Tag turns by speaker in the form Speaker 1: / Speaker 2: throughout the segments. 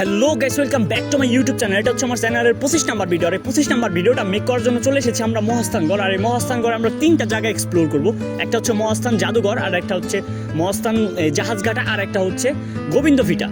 Speaker 1: Hello guys welcome back to my YouTube channel এটা হচ্ছে আমার চ্যানেলের পঁচিশ নাম্বার ভিডিও আর এই পঁচিশ নাম্বার ভিডিওটা মেক করার জন্য চলে এসেছি আমরা মহাস্থানগড় আর এই মহাস্থানগড় আমরা তিনটা জায়গা এক্সপ্লোর করব। একটা হচ্ছে মহাস্থান জাদুঘর, আর একটা হচ্ছে মহাস্থান জাহাজঘাটা, আর একটা হচ্ছে গোবিন্দ ভিটা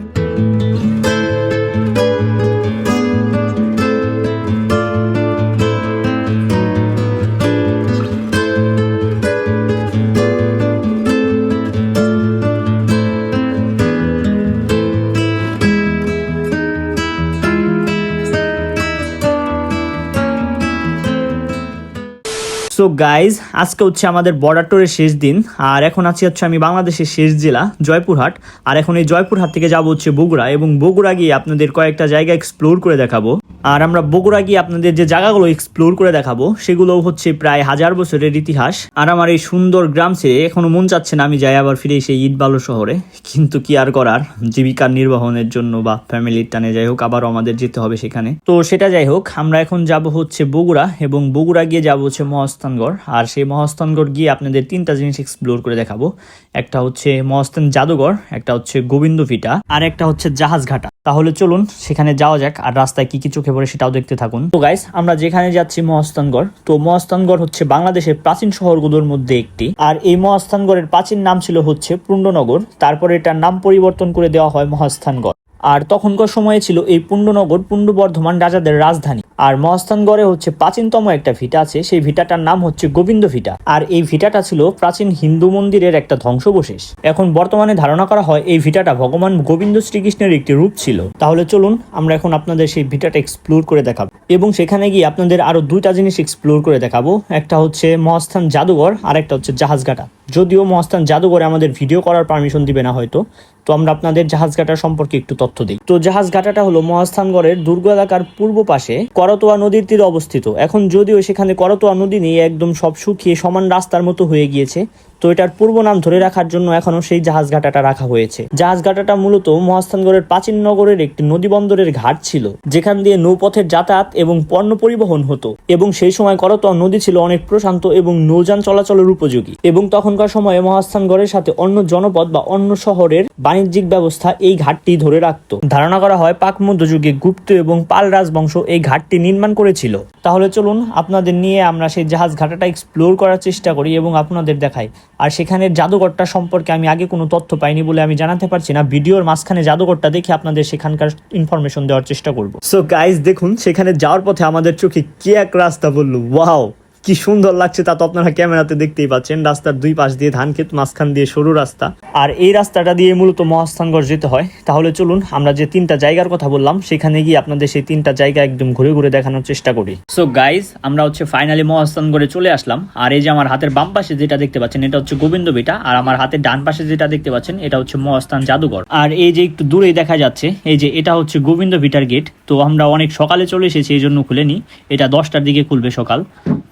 Speaker 1: সো গাইজ আজকে হচ্ছে আমাদের বর্ডার টোরের শেষ দিন, আর এখন আছি হচ্ছে আমি বাংলাদেশের শেষ জেলা, জয়পুরহাট। আর এখন এই জয়পুরহাট থেকে যাব হচ্ছে বগুড়া, এবং বগুড়া গিয়ে আপনাদের কয়েকটা জায়গা এক্সপ্লোর করে দেখাবো। আর আমরা বগুড়া গিয়ে আপনাদের যে জায়গাগুলো এক্সপ্লোর করে দেখাবো সেগুলো হচ্ছে প্রায় হাজার বছরের ইতিহাস। আর আমার এই সুন্দর গ্রাম ছেড়ে এখনও মন চাচ্ছে না আমি যাই আবার ফিরে সেই ইটবালো শহরে। কিন্তু কি আর করার, জীবিকা নির্বাহনের জন্য বা ফ্যামিলির টানে যাই হোক, আবারও আমাদের যেতে হবে সেখানে। তো সেটা যাই হোক, আমরা এখন যাব হচ্ছে বগুড়া এবং বগুড়া গিয়ে যাব হচ্ছে মহাস্থানগড়। আর সেই মহাস্থানগড় গিয়ে আপনাদের তিনটা জিনিস এক্সপ্লোর করে দেখাবো। একটা হচ্ছে মহাস্থান জাদুঘর, একটা হচ্ছে গোবিন্দ ভিটা আর একটা হচ্ছে জাহাজ ঘাটা তাহলে চলুন সেখানে যাওয়া যাক আর রাস্তায় কি কি চোখে পড়ে সেটাও দেখতে থাকুন। তো গাইস আমরা যেখানে যাচ্ছি মহাস্থানগড়, তো মহাস্থানগড় হচ্ছে বাংলাদেশের প্রাচীন শহরগুলোর মধ্যে একটি। আর এই মহাস্থানগড়ের প্রাচীন নাম ছিল হচ্ছে পুণ্ডনগর, তারপরে এটার নাম পরিবর্তন করে দেওয়া হয় মহাস্থানগড়। আর তখনকার সময়ে ছিল এই পুণ্ডনগর পুণ্ড বর্ধমান রাজাদের রাজধানী। আর মহাস্থানগড়ে হচ্ছে প্রাচীনতম একটা ভিটা আছে, সেই ভিটাটার নাম হচ্ছে গোবিন্দ ভিটা। আর এই ভিটাটা ছিল প্রাচীন হিন্দু মন্দিরের একটা ধ্বংসবশেষ। এখন বর্তমানে ধারণা করা হয় এই ভিটাটা ভগবান গোবিন্দ শ্রীকৃষ্ণের একটি রূপ ছিল। তাহলে চলুন আমরা এখন আপনাদের সেই ভিটাটা এক্সপ্লোর করে দেখাবো। এবং সেখানে গিয়ে আপনাদের আরও দুইটা জিনিস এক্সপ্লোর করে দেখাবো। একটা হচ্ছে মহাস্থান জাদুঘর আর একটা হচ্ছে জাহাজঘাটা। যদিও মহাস্থান জাদুঘরে আমাদের ভিডিও করার পারমিশন দিবে না হয়তো। তো আমরা আপনাদের জাহাজঘাটা সম্পর্কে একটু তথ্য দিই। তো জাহাজঘাটাটা হলো মহাস্থানগড়ের দুর্গ এলাকার পূর্ব পাশে। করতোয়া নদীর তীরে অবস্থিত। এখন যদিও সেখানে করতোয়া নদী নেই, একদম সব শুকিয়ে সমান রাস্তার মতো হয়ে গিয়েছে। তো এটার পূর্ব নাম ধরে রাখার জন্য এখনও সেই জাহাজঘাটাটা রাখা হয়েছে। জাহাজঘাটাটা মূলত মহাস্থানগড়ের প্রাচীন নগরের একটি নদী বন্দরের ঘাট ছিল। যেখান দিয়ে নৌপথের যাতায়াত এবং পণ্য পরিবহন হতো এবং সেই সময় করতোয়া নদী ছিল অনেক প্রশান্ত এবং নৌযান চলাচলের উপযোগী। এবং তখনকার সময়ে মহাস্থানগড়ের সাথে অন্য জনপদ বা অন্য শহরের বাণিজ্যিক ব্যবস্থা এই ঘাটটি ধরে রাখত। ধারণা করা হয় পাক মধ্যযুগে গুপ্ত এবং পাল রাজবংশ এই ঘাটটি নির্মাণ করেছিল। তাহলে চলুন আপনাদের নিয়ে আমরা সেই জাহাজ ঘাটাটা এক্সপ্লোর করার চেষ্টা করি এবং আপনাদের দেখাই। আর সেখানের জাদুঘরটা সম্পর্কে আমি আগে কোনো তথ্য পাইনি বলে আমি জানাতে পারছি না। ভিডিওর মাঝখানে জাদুঘরটা দেখে আপনাদের সেখানকার ইনফরমেশন দেওয়ার চেষ্টা করব। সো গাইজ দেখুন, সেখানে যাওয়ার পথে আমাদের চোখে কে এক রাস্তা বলল ওয়াও কি সুন্দর লাগছে তা তো আপনারা ক্যামেরাতে দেখতেই পাচ্ছেন। রাস্তার দুই পাশ দিয়ে ধান ক্ষেত, মাঝখান দিয়ে সরু রাস্তা। আর এই রাস্তাটা দিয়ে মূলত মহাস্থানগড় যেতে হয়। তাহলে চলুন, আমরা যে তিনটা জায়গার কথা বললাম, সেখানে গিয়ে আপনাদের সেই তিনটা জায়গা একদম ঘুরে ঘুরে দেখানোর চেষ্টা করি। সো গাইজ আমরা হচ্ছে ফাইনালি মহাস্থানগড়ে চলে আসলাম। আর এই যে আমার হাতের বাম পাশে যেটা দেখতে পাচ্ছেন, এটা হচ্ছে গোবিন্দ বেটা আর আমার হাতের ডান পাশে যেটা দেখতে পাচ্ছেন, এটা হচ্ছে মহাস্থান জাদুঘর। আর এই যে একটু দূরেই দেখা যাচ্ছে, এই যে এটা হচ্ছে গোবিন্দ ভিটার গেট তো আমরা অনেক সকালে চলে এসেছি, এই জন্য খুলেনি। এটা দশটার দিকে খুলবে সকাল।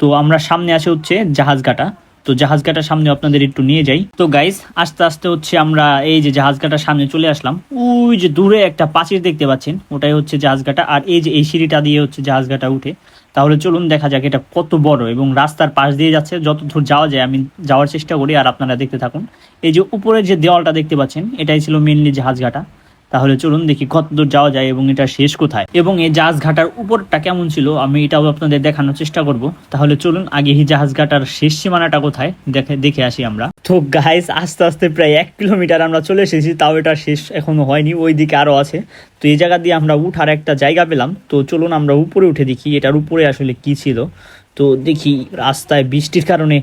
Speaker 1: তো আমরা সামনে আসে হচ্ছে জাহাজঘাটা তো জাহাজঘাটার সামনে আপনাদের একটু নিয়ে যাই। তো গাইস আস্তে আস্তে হচ্ছে আমরা এই যে জাহাজঘাটার সামনে চলে আসলাম। ওই যে দূরে একটা প্রাচীর দেখতে পাচ্ছেন, ওটাই হচ্ছে জাহাজঘাটা আর এই যে এই সিঁড়িটা দিয়ে হচ্ছে জাহাজঘাটা উঠে, তাহলে চলুন দেখা যাক এটা কত বড় এবং রাস্তার পাশ দিয়ে যাচ্ছে। যত দূর যাওয়া যায়, আমি যাওয়ার চেষ্টা করি, আর আপনারা দেখতে থাকুন। এই যে উপরে যে দেওয়ালটা দেখতে পাচ্ছেন, এটাই ছিল মেনলি জাহাজঘাটা তাহলে চলুন দেখি কত দূর যাওয়া যায় এবং এটা শেষ কোথায়। এবং এই জাহাজ ঘাটার উপরটা কেমন ছিল, আমি এটাও আপনাদের দেখানোর চেষ্টা করব। তাহলে চলুন আগে এই জাহাজ ঘাটার শেষ সীমানাটা কোথায়, দেখে দেখে আসি আমরা। তো গাইস আস্তে আস্তে প্রায় এক কিলোমিটার আমরা চলে এসেছি, তাও এটা শেষ এখনও হয়নি ওই দিকে আরও আছে। তো এই জায়গা দিয়ে আমরা উঠার একটা জায়গা পেলাম। তো চলুন আমরা উপরে উঠে দেখি, এটার উপরে আসলে কি ছিল। তো দেখি রাস্তায় বৃষ্টির কারণে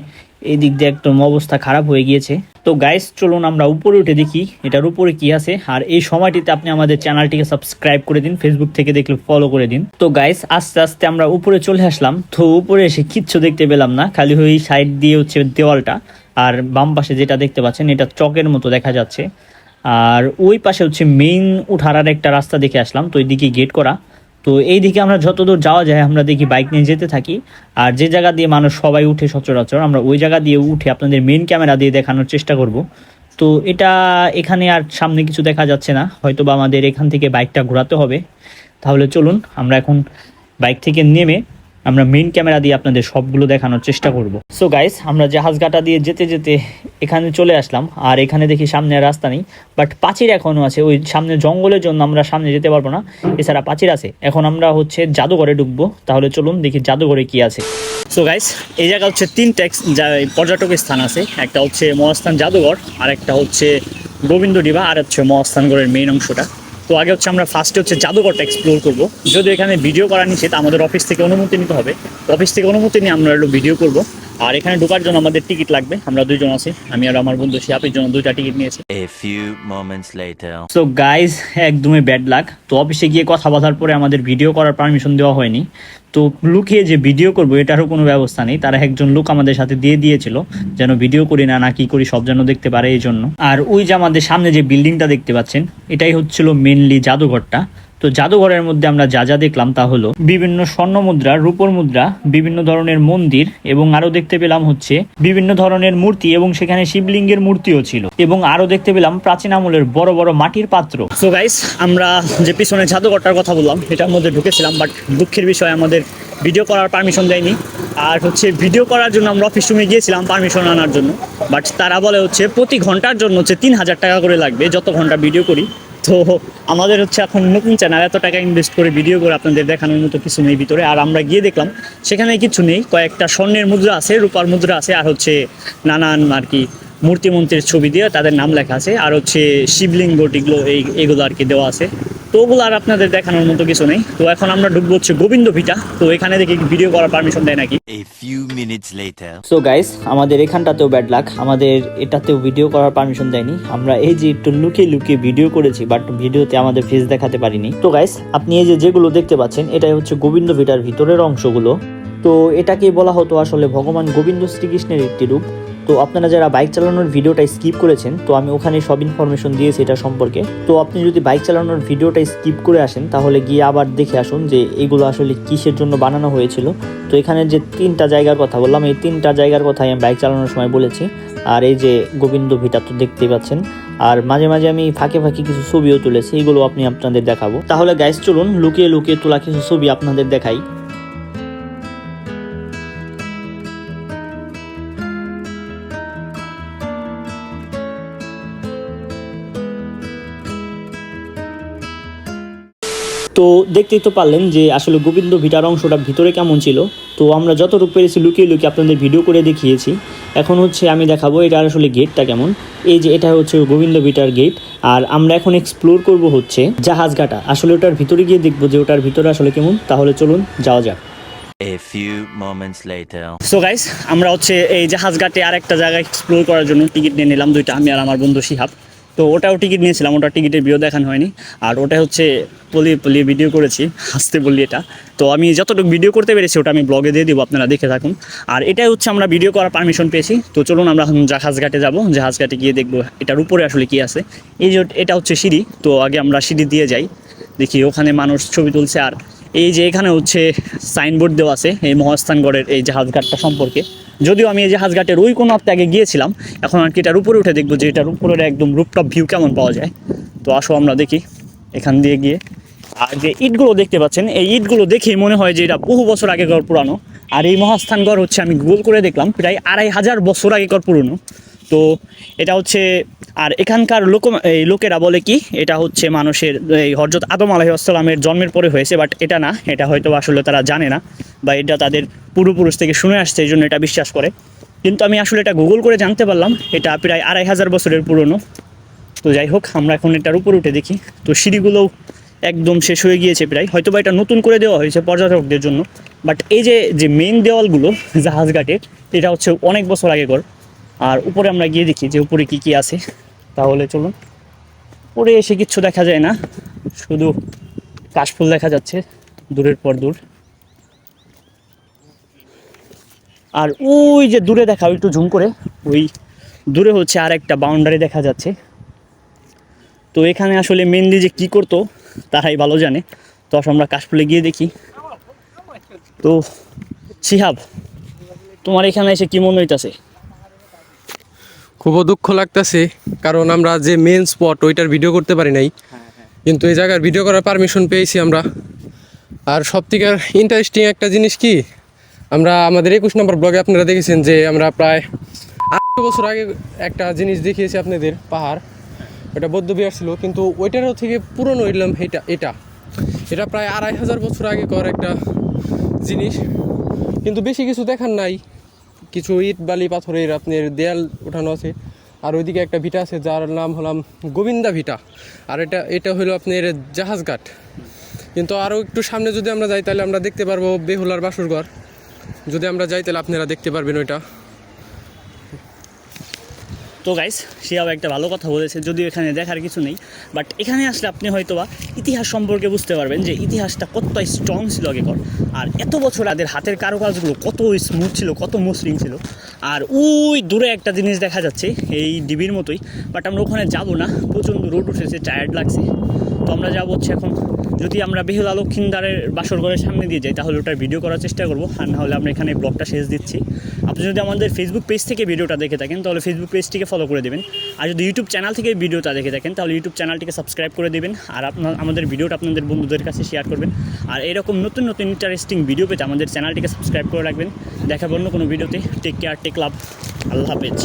Speaker 1: এই দিক দিয়ে একদম অবস্থা খারাপ হয়ে গিয়েছে। তো গাইস চলুন আমরা উপরে উঠে দেখি এটার উপরে কি আছে। আর এই সময়টিতে আপনি আমাদের চ্যানেলটিকে সাবস্ক্রাইব করে দিন ফেসবুক থেকে দেখলে ফলো করে দিন। তো গাইস আস্তে আস্তে আমরা উপরে চলে আসলাম। তো উপরে এসে কিচ্ছু দেখতে পেলাম না, খালি ওই সাইড দিয়ে হচ্ছে দেওয়ালটা। আর বাম পাশে যেটা দেখতে পাচ্ছেন, এটা চকের মতো দেখা যাচ্ছে। আর ওই পাশে হচ্ছে মেইন উঠার একটা রাস্তা দেখে আসলাম। তো ওইদিকে গেট করা। তো এই দিকে আমরা যতদূর যাওয়া যায়, আমরা দেখি বাইক নিয়ে যেতে থাকি। আর যে জায়গা দিয়ে মানুষ সবাই উঠে সচরাচর, আমরা ওই জায়গা দিয়ে উঠে আপনাদের মেন ক্যামেরা দিয়ে দেখানোর চেষ্টা করব। তো এটা এখানে আর সামনে কিছু দেখা যাচ্ছে না হয়তো বা আমাদের এখান থেকে বাইকটা ঘোরাতে হবে। তাহলে চলুন, আমরা এখন বাইক থেকে নেমে আমরা মেইন ক্যামেরা দিয়ে আপনাদের সবগুলো দেখানোর চেষ্টা করব। সো গাইস আমরা জাহাজঘাটা দিয়ে যেতে যেতে এখানে চলে আসলাম, আর এখানে দেখি সামনে রাস্তা নেই। বাট পাচির এখনও আছে, ওই সামনে জঙ্গলের জন্য আমরা সামনে যেতে পারব না। এছাড়া পাচির আছে। এখন আমরা হচ্ছে জাদুঘরে ঢুকবো। তাহলে চলুন দেখি জাদুঘরে কি আছে। সো গাইস এই জায়গা হচ্ছে তিন ট্যাক্স পর্যটক স্থান আছে। একটা হচ্ছে মহাস্থান জাদুঘর আর একটা হচ্ছে গোবিন্দ ডিবা, আর হচ্ছে মহাস্থানগড়ের মেইন অংশটা। তো আগে হচ্ছে আমরা ফার্স্টে হচ্ছে জাদুঘরটা এক্সপ্লোর করব। যদি এখানে ভিডিও করা নিষেধ, আমাদের অফিস থেকে অনুমতি নিতে হবে। অফিস থেকে অনুমতি নিয়ে আমরা ভিডিও করব। আর এখানে ঢোকার জন্য আমাদের টিকিট লাগবে। আমরা দুইজন আছি আমি আর আমার বন্ধু শিয়াপের জন্য দুইটা টিকিট নিয়েছি।
Speaker 2: A few moments later.
Speaker 1: So guys একদমই ব্যাড লাক তো অফিসে গিয়ে কথা বলার পরে আমাদের ভিডিও করার পারমিশন দেওয়া হয়নি। তো লুকিয়ে যে ভিডিও করব এটারও কোনো ব্যবস্থা নেই। তারা একজন লোক আমাদের সাথে দিয়ে দিয়েছিল যেন ভিডিও করি না না কি করি সব যেন দেখতে পারে এই জন্য। আর ওই যে আমাদের সামনে যে বিল্ডিংটা দেখতে পাচ্ছেন এটাই হচ্ছিল মেনলি জাদুঘরটা। তো জাদুঘরের মধ্যে আমরা যা যা দেখলাম তা হলো বিভিন্ন স্বর্ণ মুদ্রা, রূপর মুদ্রা, বিভিন্ন ধরনের মন্দির এবং আরও দেখতে পেলাম হচ্ছে বিভিন্ন ধরনের মূর্তি এবং সেখানে শিবলিঙ্গের মূর্তিও ছিল এবং আরও দেখতে পেলাম প্রাচীন আমলের বড় বড় মাটির পাত্র। সো গাইস আমরা যে পিছনে জাদুঘরটার কথা বললাম, এটার মধ্যে ঢুকেছিলাম বাট দুঃখের বিষয় আমাদের ভিডিও করার পারমিশন দেয়নি। আর হচ্ছে ভিডিও করার জন্য আমরা অফিস রুমে গিয়েছিলাম পারমিশন আনার জন্য বাট তারা বলে হচ্ছে প্রতি ঘণ্টার জন্য হচ্ছে তিন হাজার টাকা করে লাগবে, যত ঘণ্টা ভিডিও করি। তো আমাদের হচ্ছে এখন নতুন চ্যানেল এত টাকা ইনভেস্ট করে ভিডিও করে আপনাদের দেখানোর মতো কিছু নেই ভিতরে। আর আমরা গিয়ে দেখলাম, সেখানে কিছু নেই, কয়েকটা স্বর্ণের মুদ্রা আছে, রূপার মুদ্রা আছে, আর হচ্ছে নানান আর কি মূর্তি মন্ত্রের ছবি দিয়ে তাদের নাম লেখা আছে। আর হচ্ছে শিবলিঙ্গ টিগুলো, এই এগুলো আর কি দেওয়া আছে। তো ওগুলো আর আপনাদের দেখানোর মতো কিছু নেই। তো এখন আমরা ঢুকবো হচ্ছে গোবিন্দ ভিটা। তো এখানে দেখি ভিডিও করার পারমিশন দেয় নাকি. সো গাইস আমাদের এখানটাতেও ব্যাড লাক আমাদের এটাতেও ভিডিও করার পারমিশন দেয়নি। আমরা এই যে একটু লুকিয়ে লুকিয়ে ভিডিও করেছি বাট ভিডিওতে আমাদের ফেস দেখাতে পারিনি। তো গাইস আপনি এই যে যেগুলো দেখতে পাচ্ছেন এটাই হচ্ছে গোবিন্দ ভিটার ভিতরের অংশগুলো। তো এটাকে বলা হতো আসলে ভগবান গোবিন্দ শ্রীকৃষ্ণের একটি রূপ। তো আপনারা যারা বাইক চালানোর ভিডিওটা স্কিপ করেছেন, তো আমি ওখানে সব ইনফরমেশন দিয়েছি এটা সম্পর্কে। তো আপনি যদি বাইক চালানোর ভিডিওটা স্কিপ করে আসেন, তাহলে গিয়ে আবার দেখে আসুন যে এগুলো আসলে কিসের জন্য বানানো হয়েছিল। তো এখানে যে তিনটা জায়গার কথা বললাম, এই তিনটা জায়গার কথাই আমি বাইক চালানোর সময় বলেছি। আর এই যে গোবিন্দ ভিটা তো দেখতেই পাচ্ছেন। আর মাঝে মাঝে আমি ফাঁকে ফাঁকে কিছু ছবিও তুলেছি, এগুলো আপনি আপনাদের দেখাবো। তাহলে গাইস চলুন লুকিয়ে লুকিয়ে তোলা কিছু ছবি আপনাদের দেখাই। তো দেখতেই তো পারলেন যে আসলে গোবিন্দ ভিটার অংশটা ভিতরে কেমন ছিল। তো আমরা যতটুকু পেরেছি লুকিয়ে লুকিয়ে আপনাদের ভিডিও করে দেখিয়েছি। এখন হচ্ছে আমি দেখাবো এটা আসলে গেটটা কেমন। এই যে এটা হচ্ছে গোবিন্দ ভিটার গেট। আর আমরা এখন এক্সপ্লোর করব হচ্ছে জাহাজঘাটা আসলে ওটার ভিতরে গিয়ে দেখব যে ওটার ভিতরে আসলে কেমন। তাহলে চলুন যাওয়া যাক।
Speaker 2: A few moments later.
Speaker 1: So guys আমরা হচ্ছে এই জাহাজ ঘাটে আর একটা জায়গা এক্সপ্লোর করার জন্য টিকিট নিয়ে নিলাম দুইটা আমি আর আমার বন্ধু শিহাব। তো ওটাও টিকিট নিয়েছিলাম, ওটা টিকিটের ভিডিও দেখানো হয়নি। আর ওটা হচ্ছে পলিয়ে পলিয়ে ভিডিও করেছি, হাসতে বললি এটা। তো আমি যতটুকু ভিডিও করতে পেরেছি, ওটা আমি ব্লগে দিয়ে দিব, আপনারা দেখে থাকুন। আর এটাই হচ্ছে আমরা ভিডিও করার পারমিশন পেয়েছি। তো চলুন আমরা এখন জাহাজ ঘাটে যাব জাহাজ গিয়ে দেখব এটার উপরে আসলে কি আছে। এই যে এটা হচ্ছে সিঁড়ি, তো আগে আমরা সিঁড়ি দিয়ে যাই, দেখি ওখানে মানুষ ছবি তুলছে আর এই যে এখানে হচ্ছে সাইনবোর্ড দেওয়া আছে, এই মহাস্থানগড়ের এই জাহাজঘাটটা সম্পর্কে। যদিও আমি এই জাহাজঘাটের ওই কোনো হপ্তাহ আগে গিয়েছিলাম, এখন আর কি এটার উপরে উঠে দেখব যে এটার উপরের একদম রুপটপ ভিউ কেমন পাওয়া যায়। তো আসো আমরা দেখি এখান দিয়ে গিয়ে। আর যে ইটগুলো দেখতে পাচ্ছেন, এই ইটগুলো দেখেই মনে হয় যে এটা বহু বছর আগেকার পুরানো। আর এই মহাস্থানগড় হচ্ছে আমি গুগল করে দেখলাম, প্রায় আড়াই হাজার বছর আগেকার পুরনো। তো এটা হচ্ছে, আর এখানকার লোক, এই লোকেরা বলে কি, এটা হচ্ছে মানুষের, এই হরজত আদম আলাহিসাল্লামের জন্মের পরে হয়েছে বাট এটা না, এটা হয়তো আসলে তারা জানে না, বা এটা তাদের পূর্বপুরুষ থেকে শুনে আসছে, এই জন্য এটা বিশ্বাস করে। কিন্তু আমি আসলে এটা গুগল করে জানতে পারলাম, এটা প্রায় আড়াই হাজার বছরের পুরনো। তো যাই হোক, আমরা এখন এটার উপরে উঠে দেখি। তো সিঁড়িগুলোও একদম শেষ হয়ে গিয়েছে প্রায়। হয়তো বা এটা নতুন করে দেওয়া হয়েছে পর্যটকদের জন্য বাট এই যে যে মেইন দেওয়ালগুলো জাহাজঘাটের এটা হচ্ছে অনেক বছর আগে আগেকর আর উপরে আমরা গিয়ে দেখি যে উপরে কি কি আছে। তাহলে চলুন। উপরে এসে কিচ্ছু দেখা যায় না। শুধু কাশফুল দেখা যাচ্ছে, দূরের পর দূর। আর ওই যে দূরে দেখা একটু ঝুম করে, ওই দূরে হচ্ছে আর একটা বাউন্ডারি দেখা যাচ্ছে। তো এখানে আসলে মেনলি যে কি করতো, তারাই ভালো জানে। তো আমরা কাশফুলে গিয়ে দেখি। তো, শিহাব, তোমার এখানে এসে কি মনে হইতাছে?
Speaker 3: খুব দুঃখ লাগতেছে, কারণ আমরা যে মেন স্পট ওইটার ভিডিও করতে পারি নাই। কিন্তু এই জায়গার ভিডিও করার পারমিশন পেয়েছি আমরা। আর সব থেকে ইন্টারেস্টিং একটা জিনিস কি, আমরা আমাদের একুশ নম্বর ব্লগে আপনারা দেখেছেন যে আমরা প্রায় আট বছর আগে একটা জিনিস দেখিয়েছি আপনাদের, পাহাড়। ওটা বৌদ্ধ বিহার ছিল, কিন্তু ওইটারও থেকে পুরনো এলাম এটা এটা। এটা প্রায় আড়াই হাজার বছর আগে কর একটা জিনিস। কিন্তু বেশি কিছু দেখার নাই। কিছু ইট, বালি, পাথরের আপনার দেয়াল ওঠানো আছে। আর ওইদিকে একটা ভিটা আছে, যার নাম হলাম গোবিন্দা ভিটা। আর এটা এটা হলো আপনার জাহাজঘাট কিন্তু আরও একটু সামনে যদি আমরা যাই, তাহলে আমরা দেখতে পারব বেহুলার বাসুরঘর যদি আমরা যাই, তাহলে আপনারা দেখতে পারবেন ওইটা।
Speaker 1: তো গাইস সে আবার একটা ভালো কথা বলেছে, যদিও এখানে দেখার কিছু নেই বাট এখানে আসলে আপনি হয়তোবা ইতিহাস সম্পর্কে বুঝতে পারবেন যে ইতিহাসটা কতটা স্ট্রং ছিল আগেকর। আর এত বছর তাদের হাতের কারুকাজগুলো কত স্মুথ ছিল, কত মসৃণ ছিল। আর ওই দূরে একটা জিনিস দেখা যাচ্ছে, এই ডিবির মতোই বাট আমরা ওখানে যাব না, প্রচণ্ড রোড উঠেছে টায়ার্ড লাগছে। তো আমরা যাব হচ্ছে এখন, যদি আমরা বেহুলা লক্ষিন্দারের বাসর ঘরের সামনে দিয়ে যাই, তাহলে ওটার ভিডিও করার চেষ্টা করব, আর না হলে আমরা এখানে ব্লগটা শেষ দিচ্ছি। আপনি যদি আমাদের ফেসবুক পেজ থেকে ভিডিওটা দেখে থাকেন, তাহলে ফেসবুক পেজটিকে ফলো করে দেবেন। আর যদি ইউটিউব চ্যানেল থেকে ভিডিওটা দেখে থাকেন, তাহলে ইউটিউব চ্যানেলটিকে সাবস্ক্রাইব করে দেবেন আর আপনার আমাদের ভিডিওটা আপনাদের বন্ধুদের কাছে শেয়ার করবেন। আর এরকম নতুন নতুন ইন্টারেস্টিং ভিডিও পেতে আমাদের চ্যানেলটিকে সাবস্ক্রাইব করে রাখবেন। দেখা অন্য কোনো ভিডিওতে টেক কেয়ার টেক লাভ আল্লাহ হাফেজ।